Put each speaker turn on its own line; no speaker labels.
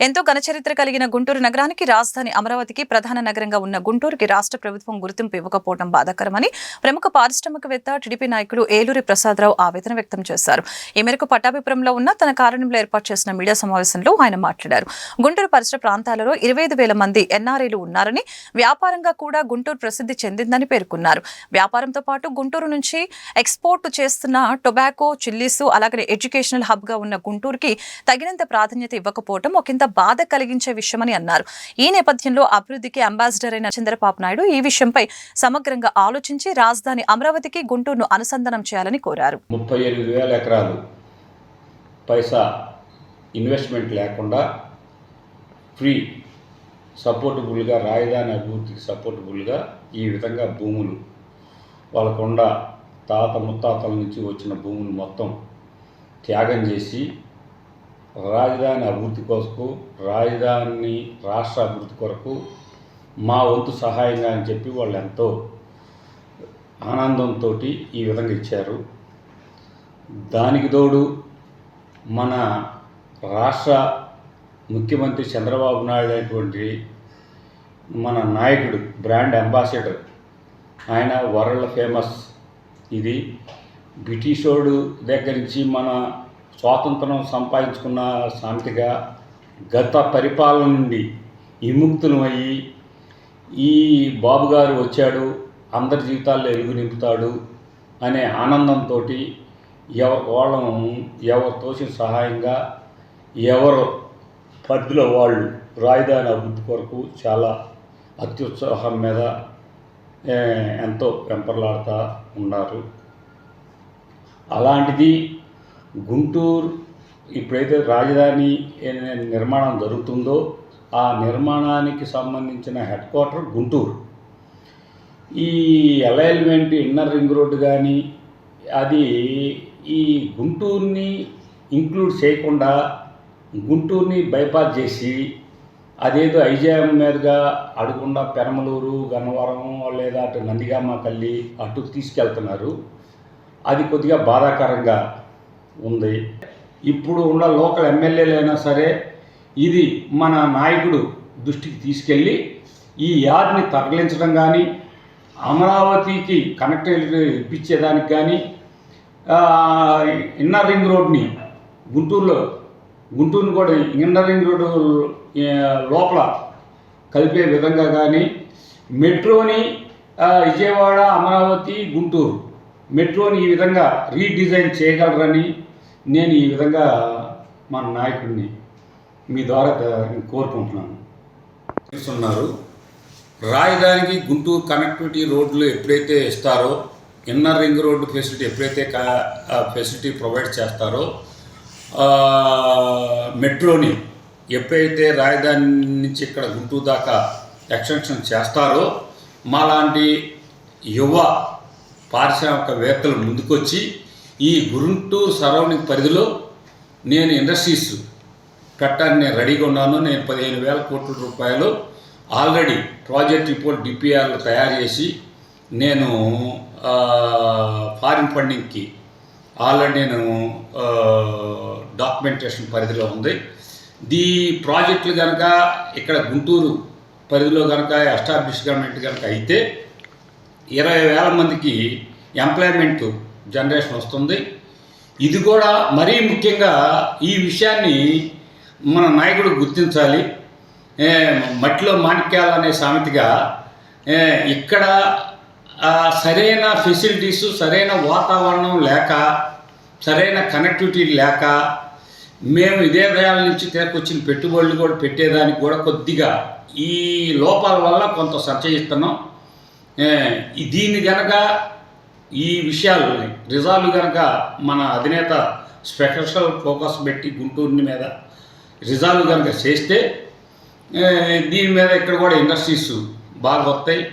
ఎంతో ఘనచరిత్ర కలిగిన గుంటూరు నగరానికి రాజధాని అమరావతికి ప్రధాన నగరంగా ఉన్న గుంటూరుకి రాష్ట్ర ప్రభుత్వం గుర్తింపు ఇవ్వకపోవడం బాధాకరమని ప్రముఖ పారిశ్రామికవేత్త టీడీపీ నాయకులు ఏలూరి ప్రసాదరావు ఆవేదన వ్యక్తం చేశారు. ఈ మేరకు పట్టాభిపురంలో ఉన్న తన కార్యాలయంలో ఏర్పాటు చేసిన మీడియా సమావేశంలో ఆయన మాట్లాడారు. గుంటూరు పరిసర ప్రాంతాలలో ఇరవై ఐదు వేల మంది ఎన్ఆర్ఐలు ఉన్నారని వ్యాపారంగా కూడా గుంటూరు ప్రసిద్ధి చెందిందని పేర్కొన్నారు. వ్యాపారంతో పాటు గుంటూరు నుంచి ఎక్స్పోర్ట్ చేస్తున్న టొబాకో చిల్లీస్ అలాగే ఎడ్యుకేషనల్ హబ్గా ఉన్న గుంటూరుకి తగినంత ప్రాధాన్యత ఇవ్వకపోవడం ఒకంత బాధ కలిగించే విషయమని అన్నారు. ఈ నేపథ్యంలో అభివృద్ధికి అంబాసిడర్ అయిన చంద్రబాబు నాయుడు ఈ విషయంపై సమగ్రంగా ఆలోచించి రాజధాని అమరావతికి గుంటూరును అనుసంధానం చేయాలని కోరారు.
ముప్పై ఎనిమిది వేల ఎకరాలు పైసా ఇన్వెస్ట్మెంట్ లేకుండా ఫ్రీ సపోర్టబుల్గా రాజధాని అభివృద్ధికి సపోర్టబుల్గా ఈ విధంగా భూములు వాళ్ళకుండా తాత ముత్తాతల నుంచి వచ్చిన భూములు మొత్తం త్యాగం చేసి రాజధాని అభివృద్ధి కొరకు రాజధాని రాష్ట్ర అభివృద్ధి కొరకు మా వంతు సహాయంగా అని చెప్పి వాళ్ళు ఎంతో ఆనందంతో ఈ విధంగా ఇచ్చారు. దానికి తోడు మన రాష్ట్ర ముఖ్యమంత్రి చంద్రబాబు నాయుడు అయినటువంటి మన నాయకుడు బ్రాండ్ అంబాసిడర్ ఆయన వరల్డ్ ఫేమస్. ఇది బ్రిటిషోడు దగ్గర నుంచి మన స్వాతంత్రం సంపాదించుకున్న సామెతగా గత పరిపాలన నుండి విముక్తులమయ్యి ఈ బాబుగారు వచ్చాడు అందరి జీవితాల్లో ఎలుగు నింపుతాడు అనే ఆనందంతో ఎవరి వాళ్ళను ఎవరు తోసిన సహాయంగా ఎవరు పరిధిలో వాళ్ళు రాజధాని అభివృద్ధి కొరకు చాలా అత్యుత్సాహం మీద ఎంతో పెంపర్లాడుతూ ఉన్నారు. అలాంటిది గుంటూరు ఇప్పుడైతే రాజధాని నిర్మాణం జరుగుతుందో ఆ నిర్మాణానికి సంబంధించిన హెడ్ క్వార్టర్ గుంటూరు. ఈ అలైన్మెంట్ ఇన్నర్ రింగ్ రోడ్డు కానీ అది ఈ గుంటూరుని ఇంక్లూడ్ చేయకుండా గుంటూరుని బైపాస్ చేసి అదేదో ఐజాయం మీదుగా అడుగుండా పెనమలూరు గన్నవరం లేదా అటు నందిగామ కల్లి అటు తీసుకెళ్తున్నారు. అది కొద్దిగా బాధాకరంగా ఉంది. ఇప్పుడు ఉన్న లోకల్ ఎమ్మెల్యేలైనా సరే ఇది మన నాయకుడు దృష్టికి తీసుకెళ్ళి ఈ యార్డ్ని తరలించడం కానీ అమరావతికి కనెక్టివిటీ ఇప్పించేదానికి కానీ ఇన్నర్ రింగ్ రోడ్ని గుంటూరులో గుంటూరుని కూడా ఇన్నర్ రింగ్ రోడ్డు లోపల కలిపే విధంగా కానీ మెట్రోని విజయవాడ అమరావతి గుంటూరు మెట్రోని ఈ విధంగా రీడిజైన్ చేయగలరని నేను ఈ విధంగా మన నాయకుడిని మీ ద్వారా కోరుకుంటున్నాను. చేస్తున్నారు. రాజధానికి గుంటూరు కనెక్టివిటీ రోడ్లు ఎప్పుడైతే ఇస్తారో ఇన్నర్ రింగ్ రోడ్డు ఫెసిలిటీ ఎప్పుడైతే కా ఫెసిలిటీ ప్రొవైడ్ చేస్తారో మెట్రోని ఎప్పుడైతే రాజధాని నుంచి ఇక్కడ గుంటూరు దాకా ఎక్స్టెన్షన్ చేస్తారో మాలాంటి యువ పారిశ్రామికవేత్తలు ముందుకొచ్చి ఈ గుంటూరు సరౌండింగ్ పరిధిలో నేను ఇండస్ట్రీస్ కట్టాన్ని నేను రెడీగా ఉన్నాను. నేను పదిహేను వేల కోట్ల రూపాయలు ఆల్రెడీ ప్రాజెక్ట్ రిపోర్ట్ డిపిఆర్లు తయారు చేసి నేను ఫారిన్ ఫండింగ్కి ఆల్రెడీ నేను డాక్యుమెంటేషన్ పరిధిలో ఉంది. దీ ప్రాజెక్టులు కనుక ఇక్కడ గుంటూరు పరిధిలో కనుక ఎస్టాబ్లిష్ గవర్నమెంట్ కనుక అయితే ఇరవై వేల మందికి ఎంప్లాయ్మెంట్ జనరేషన్ వస్తుంది. ఇది కూడా మరీ ముఖ్యంగా ఈ విషయాన్ని మన నాయకుడు గుర్తించాలి. మట్టిలో మాణిక్యాలు అనే సామెతగా ఇక్కడ సరైన ఫెసిలిటీస్ సరైన వాతావరణం లేక సరైన కనెక్టివిటీ లేక మేము ఇదే దయాల నుంచి తీసుకొచ్చిన పెట్టుబడులు కూడా పెట్టేదానికి కూడా కొద్దిగా ఈ లోపాల వల్ల కొంత సంచయిస్తున్నాం. దీన్ని గనక ఈ విషయాలు రిజాల్వ్ కనుక మన అధినేత స్పెషల్ ఫోకస్ పెట్టి గుంటూరుని మీద రిజాల్వ్ కనుక చేస్తే దీని మీద ఇక్కడ కూడా ఇండస్ట్రీస్ బాగా వస్తాయి.